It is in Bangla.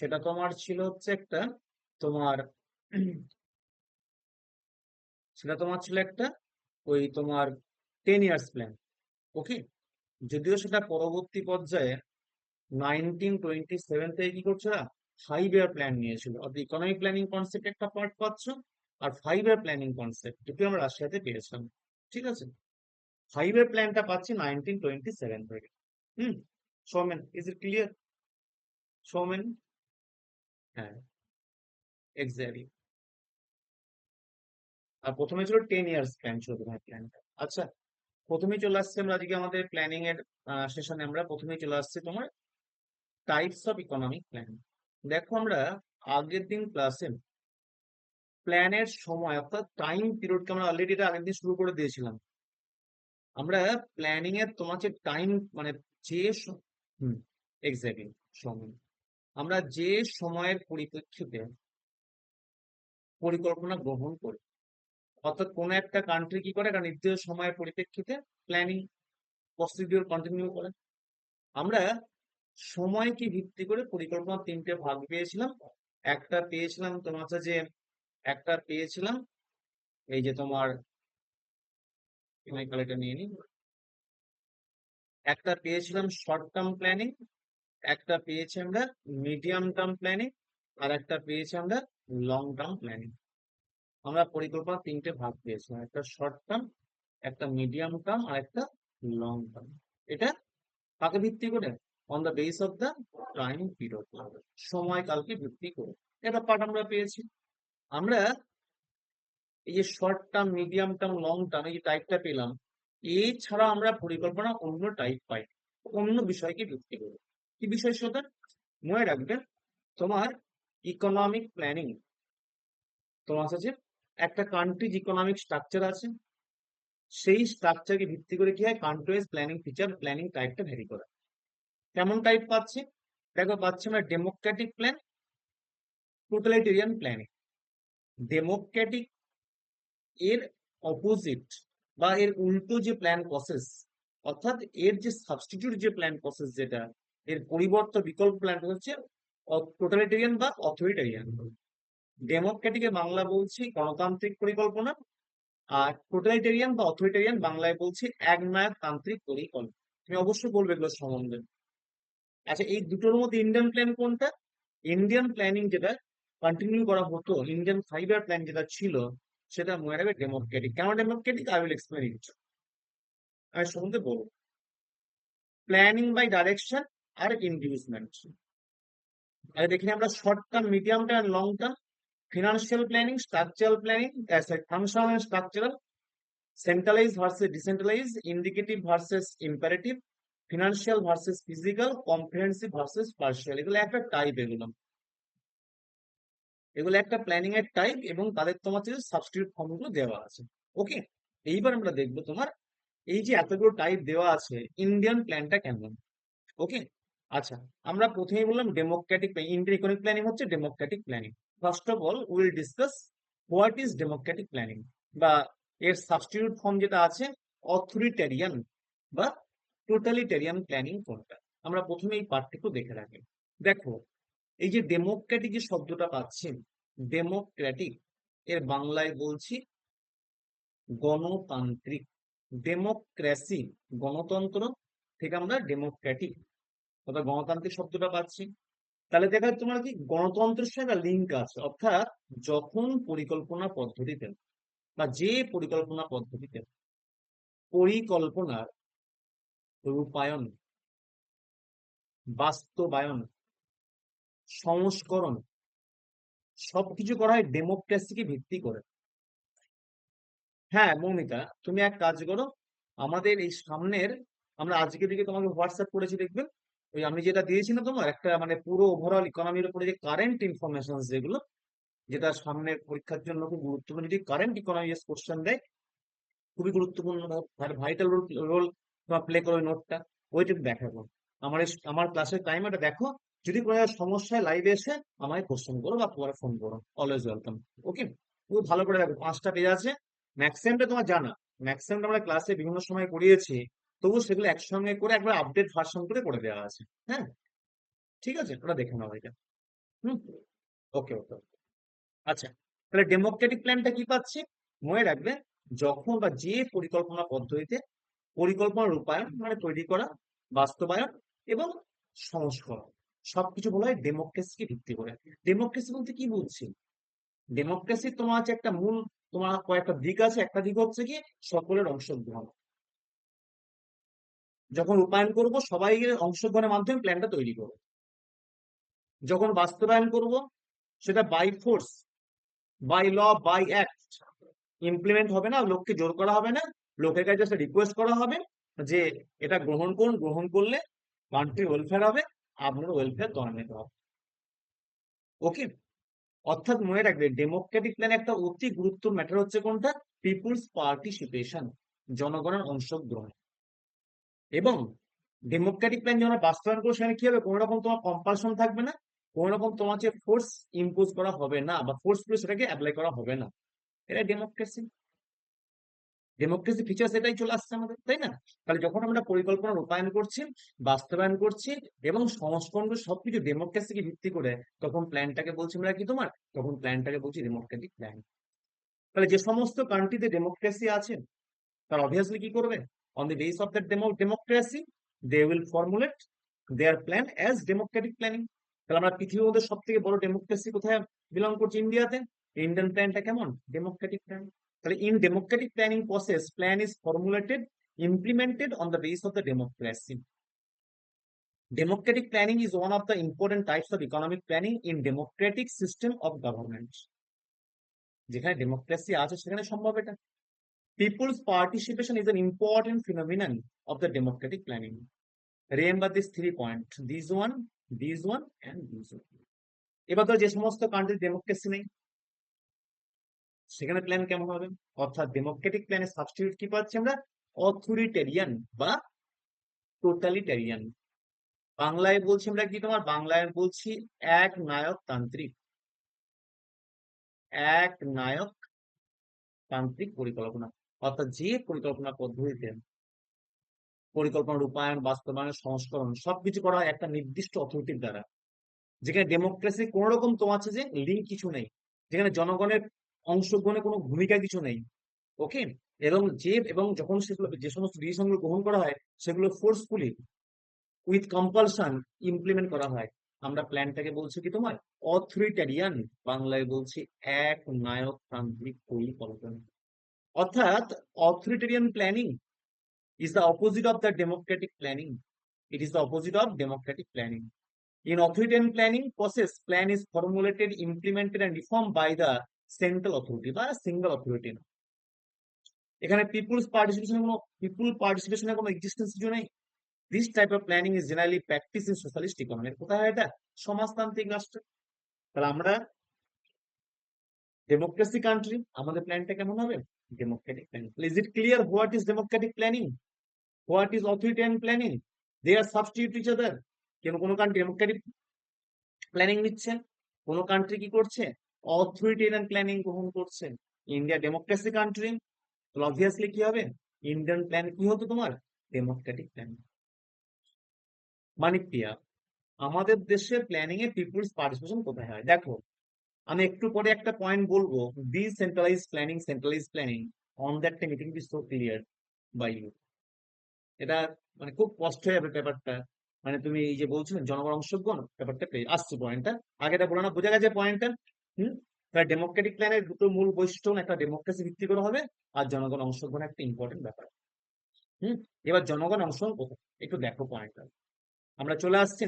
সেটা তোমার ছিল হচ্ছে একটা তোমার, সেটা তোমার ছিল একটা ওই তোমার টেন ইয়ার্স প্ল্যান ওকে যদিও সেটা পরবর্তী পর্যায়ে নাইনটিন টোয়েন্টি সেভেন থেকে কি করছে? না ফাইভ ইয়ার প্ল্যান নিয়েছিল। অর্থাৎ ইকোনমিক প্ল্যানিং কনসেপ্ট একটা পার্ট পাচ্ছ আর ফাইভ ইয়ার প্ল্যানিং কনসেপ্ট দুটো আমরা রাশিয়াতে পেয়েছিলাম, ঠিক আছে? ফাইভ ইয়ার প্ল্যানটা পাচ্ছি নাইনটিন টোয়েন্টি সেভেন থেকে। হুম? Soumen is it clear Soumen? হ্যাঁ। এক্স্যাক্টলি আর প্রথমে ছিল টেন ইয়ার্স প্ল্যান ছিল তোমার প্ল্যানটা আচ্ছা প্রথমেই চলে আসছে আমরা আজকে আমাদের প্ল্যানিং এর সেশনে আমরা প্রথমেই চলে আসছে তোমার টাইপস অফ ইকোনমিক প্ল্যান দেখো আমরা আগের দিন ক্লাসে প্ল্যানের সময় অর্থাৎ টাইম পিরিয়ডকে আমরা অলরেডি এটা আগের দিন শুরু করে দিয়েছিলাম। আমরা প্ল্যানিং এর তোমার যে টাইম মানে যে হুম এক্স্যাক্টলি সময়। আমরা যে সময়ের পরিপ্রেক্ষিতে পরিকল্পনা গ্রহণ করি, অর্থাৎ কোনো একটা কান্ট্রি কি করে? একটা নির্দিষ্ট সময়ের পরিপ্রেক্ষিতে প্ল্যানিং প্রসিডিওর কন্টিনিউ করে। আমরা সময়কে ভিত্তি করে পরিকল্পনা তিনটে ভাগ পেয়েছিলাম। একটা পেয়েছিলাম তোমার হচ্ছে যে, একটা পেয়েছিলাম, এই যে তোমার এটা নিয়ে নিই। একটা পেয়েছিলাম শর্ট টার্ম প্ল্যানিং একটা পেয়েছি আমরা মিডিয়াম টার্ম প্ল্যানিং আর একটা পেয়েছি আমরা লং টার্ম প্ল্যানিং আমরা পরিকল্পনা তিনটে ভাগ পেয়েছিলাম একটা শর্ট টার্ম একটা মিডিয়াম টার্ম আর একটা লং টার্ম এটা কাকে ভিত্তি করে? On the base of the time period সময়কালকে ভিত্তি করে। এটা পার্ট আমরা পেয়েছি। আমরা এই যে short term medium term long term এই যে টাইপটা পেলাম, এছাড়া আমরা পরিকল্পনা অন্য টাইপ পাই অন্য বিষয়কে ভিত্তি করে। কি সেটা? মনে রাখবে তোমার ইকোনমিক প্ল্যানিং তোমার কাছে একটা কান্ট্রিজ ইকোনমিক স্ট্রাকচার আছে। সেই স্ট্রাকচারকে ভিত্তি করে কি হয়? কান্ট্রিজ প্ল্যানিং ফিচার প্ল্যানিং টাইপটা ভ্যারি করে। কেমন টাইপ পাচ্ছি? দেখো, পাচ্ছি আমরা democratic plan totalitarian planning democratic এর অপোজিট বা এর উল্টো যে প্ল্যান প্রসেস অর্থাৎ এর যে সাবস্টিটিউট যে প্ল্যান প্রসেস যেটা এর পরিবর্তে বিকল্প প্ল্যান হচ্ছে টোটালিটেরিয়ান বা অথরিটেরিয়ান ডেমোক্রেটিকে বাংলা বলছি গণতান্ত্রিক পরিকল্পনা, আর টোটালিটেরিয়ান বা অথরিটেরিয়ান বাংলায় বলছি একনায়ক তান্ত্রিক পরিকল্পনা। তুমি অবশ্যই বলবে এগুলো সম্বন্ধে। আচ্ছা এই দুটোর মধ্যে ইন্ডিয়ান প্ল্যান কোনটা? ইন্ডিয়ান প্ল্যানিং যেটা কন্টিনিউ করা হতো ইন্ডিয়ান ফাইবার প্ল্যান যেটা ছিল, সেটা মনে রাখবে ডেমোক্রেটিক কেন democratic I will explain it আমি সম্বন্ধে বলব। প্ল্যানিং বাই ডাইরেকশন আর ইন্ডিউসমেন্ট আরে দেখি আমরা short term medium term long term financial planning structural planning functional and structural centralise versus decentralise indicative versus imperative financial versus physical comprehensive versus partial এগুলো একটা টাইপ এগুলো। এগুলো একটা প্ল্যানিং এর টাইপ এবং তাদের তোমার হচ্ছে সাবস্টিটিউট ফর্মগুলো দেওয়া আছে। ওকে এইবার আমরা দেখব তোমার এই যে এতগুলো টাইপ দেওয়া আছে ইন্ডিয়ান প্ল্যানটা কেমন? ওকে আচ্ছা আমরা প্রথমেই বললাম ডেমোক্রেটিক ইকোনমিক প্ল্যানিং হচ্ছে democratic planning first of all will discuss what is democratic planning বা এর সাবস্টিটিউট ফর্ম যেটা আছে অথরিটেরিয়ান বা টোটালিটেরিয়ান প্ল্যানিং কোনটা? আমরা প্রথমে এই পার্টটুকু দেখে রাখি। দেখো, এই যে ডেমোক্রেটিক যে শব্দটা পাচ্ছি ডেমোক্রেটিক এর বাংলায় বলছি গণতান্ত্রিক ডেমোক্রেসি গণতন্ত্র থেকে আমরা ডেমোক্রেটিক অর্থাৎ গণতান্ত্রিক শব্দটা পাচ্ছি। তাহলে দেখা তোমার কি গণতন্ত্রের সঙ্গে লিঙ্ক আছে। অর্থাৎ যখন পরিকল্পনা পদ্ধতিতে বা যে পরিকল্পনা পদ্ধতিতে পরিকল্পনার রূপায়ন বাস্তবায়ন, সংস্করণ সবকিছু করা হয় ডেমোক্রেসিকে ভিত্তি করে। হ্যাঁ মৌমিতা, তুমি এক কাজ করো। আমাদের এই সামনের, আমরা আজকে দিকে তোমাকে হোয়াটসঅ্যাপ করেছি, দেখবে? ওই আমি যেটা দিয়েছি না তোমার, একটা মানে পুরো ওভারঅল ইকোনমির উপরে যে কারেন্ট ইনফরমেশন যেগুলো, যেটা সামনের পরীক্ষার জন্য খুব গুরুত্বপূর্ণ, যদি কারেন্ট ইকোনমি কোশ্চেন দেয়, খুবই গুরুত্বপূর্ণ ভাইটাল রোল রোল তোমার প্লে করে নোটটা ওইটা দেখাবো। আমার আমার ক্লাসের টাইম এটা দেখো, যদি কোনো সমস্যায় লাইভে এসে আমায় কোশ্চেন করো বা পরে ফোন করো অলওয়েজ ওয়েলকাম ওকে খুব ভালো করে দেখো, পাঁচটা পেজ আছে ম্যাক্সিমামটা তোমার জানা ম্যাক্সিমামটা আমরা ক্লাসে বিভিন্ন সময় করিয়েছি তবু সেগুলো একসঙ্গে করে একবার আপডেট ভার্সন করে করে দেওয়া আছে। হ্যাঁ? ঠিক আছে? ওটা দেখে নাও এটা। হুম? ওকে ওকে আচ্ছা তাহলে ডেমোক্রেটিক প্ল্যানটা কি পাচ্ছি? মনে রাখবে, যখন বা যে পরিকল্পনা পদ্ধতিতে পরিকল্পনা রূপায়ণ মানে তৈরি করা, বাস্তবায়ন এবং সংস্করণ, সবকিছু বলা হয় ডেমোক্রেসিকে ভিত্তি করে। ডেমোক্রেসি বলতে কি বুঝছি? ডেমোক্রেসি তোমার আছে একটা মূল, তোমার কয়েকটা দিক আছে। একটা দিক হচ্ছে কি সকলের অংশগ্রহণ। যখন রূপায়ণ করব, সবাই অংশগ্রহণের মাধ্যমে প্ল্যানটা তৈরি করব। যখন বাস্তবায়ন করব, সেটা by force by law by act implement হবে না, লোককে জোর করা হবে না। লোকের কাছে রিকোয়েস্ট করা হবে যে, এটা গ্রহণ করুন, গ্রহণ করলে কান্ট্রি ওয়েলফেয়ার হবে, আপনার ওয়েলফেয়ার দণ্ডনীয় হবে। ওকে অর্থাৎ মনে রাখবে ডেমোক্রেটিক প্ল্যান একটা অতি গুরুত্ব ম্যাটার হচ্ছে কোনটা? পিপুলস পার্টিসিপেশন জনগণের অংশগ্রহণ। এবং ডেমোক্রেটিক প্ল্যান যখন বাস্তবায়ন করো, সেখানে কি হবে? কোনো রকম তোমার কম্পালশন থাকবে না কোনো রকম তোমাকে ফোর্স ইম্পোজ করা হবে না, বা ফোর্সফুলি সেটাকে অ্যাপ্লাই করা হবে না। এটা ডেমোক্রেসি ডেমোক্রেসি ফিচার্স এটাই চলে আসছে আমাদের, তাই না? তাহলে যখন আমরা পরিকল্পনা রূপায়ণ করছি, বাস্তবায়ন করছি, এবং সংস্করণ সবকিছু ডেমোক্রেসিকে ভিত্তি করে, তখন প্ল্যানটাকে বলছি আমরা কি তোমার? তখন প্ল্যানটাকে বলছি ডেমোক্রেটিক প্ল্যান তাহলে যে সমস্ত কান্ট্রিতে ডেমোক্রেসি আছে, তারা অবভিয়াসলি কি করবে? On the base of that democracy they will formulate their plan as democratic planning তাহলে আমরা পৃথিবীর মধ্যে বড় ডেমোক্রেসি কোথায় বিলং করছি? ইন্ডিয়াতে? ইন্ডিয়ান প্ল্যানটা কেমন? ডেমোক্রেটিক প্ল্যান তাহলে in democratic planning process plan is formulated implemented on the basis of the democracy. Democratic planning is one of the important types of economic planning in democratic system of government. যেখানে ডেমোক্রেসি আছে, সেখানে সম্ভব এটা। People's participation is an important phenomenon of the democratic planning. Remember this three point. This one, this one, and this one. এবার ধর যে সমস্ত কান্ট্রি ডেমোক্রেসি নেই সেখানে প্ল্যান কেমন হবে অর্থাৎ ডেমোক্রেটিক প্ল্যানে সাবস্টিটিউট কি পাচ্ছি আমরা অথরিটেরিয়ান বা টোটালিটেরিয়ান বাংলায় বলছি আমরা কি তোমার বাংলায় বলছি এক নায়ক তান্ত্রিক এক নায়ক তান্ত্রিক পরিকল্পনা অর্থাৎ যে পরিকল্পনা পদ্ধতিতে পরিকল্পনা, রূপায়ণ, বাস্তবায়ন, সংস্করণ সবকিছু করা একটা নির্দিষ্ট অথরিটির দ্বারা। যেখানে ডেমোক্রেসি কোন রকম তোমার আছে যে লিঙ্ক কিছু নেই। যেখানে জনগণের অংশগ্রহণে কোনো ভূমিকা কিছু নেই। ওকে এবং যে, এবং যখন সেগুলো, যে সমস্ত ডিসিশনগুলো গ্রহণ করা হয়, সেগুলো ফোর্সফুলি উইথ কম্পালশন ইমপ্লিমেন্ট করা হয়। আমরা প্ল্যানটাকে বলছি কি তোমার? অথরিটারিয়ান বাংলায় বলছি এক নায়ক তান্ত্রিক পরিকল্পনা। অর্থাৎ authoritarian planning is the opposite of the democratic planning it is the opposite of democratic planning in authoritarian planning process plan is formulated implemented and reform by the central authority বা সিঙ্গেল অথরিটি এখানে পিপুলস পার্টিসিপেশনের কোনো পিপুল পার্টিসিপেশনের কোনো এক্সিস্টেন্স কিছু নেই। This type of planning is generally practice in socialist economy কোথায় হয় এটা? সমাজতান্ত্রিক রাষ্ট্র। তাহলে আমরা ডেমোক্রেসি কান্ট্রি আমাদের প্ল্যানটা কেমন হবে? Democratic planning is it clear what is democratic planning what is authoritarian planning they are substitute each other কেন কোনো কান্ট্রি ডেমোক্রেটিক প্ল্যানিং নিচ্ছে? কোনো কান্ট্রি কি করছে? অথরিটেরিয়ান প্ল্যানিং গ্রহণ করছে। ইন্ডিয়া ডেমোক্রেসি কান্ট্রি অবভিয়াসলি কি হবে? ইন্ডিয়ান প্ল্যান কি হতো তোমার? ডেমোক্রেটিক প্ল্যান মানিক পিয়া আমাদের দেশে প্ল্যানিং এ পিপুলস পার্টিসিপেশন কোথায় হয়? দেখো আমি একটু পরে একটা পয়েন্ট বলব। Decentralise planning centralise planning on that meeting be so clear by you এটা মানে খুব কষ্ট হয়ে যাবে ব্যাপারটা। মানে তুমি এই যে বলছো জনগণ অংশগ্রহণ ব্যাপারটা পেয়ে আসছে পয়েন্টটা আগেটা বলো না বোঝা গেছে পয়েন্টটা হুম? তাই ডেমোক্রেটিক প্ল্যানের দুটো মূল বৈশিষ্ট্য একটা ডেমোক্রেসি ভিত্তি করে হবে আর জনগণ অংশগ্রহণ একটা ইম্পর্টেন্ট ব্যাপার। হুম? এবার জনগণ অংশগ্রহণ কোথায়? একটু দেখো পয়েন্টটা আমরা চলে আসছি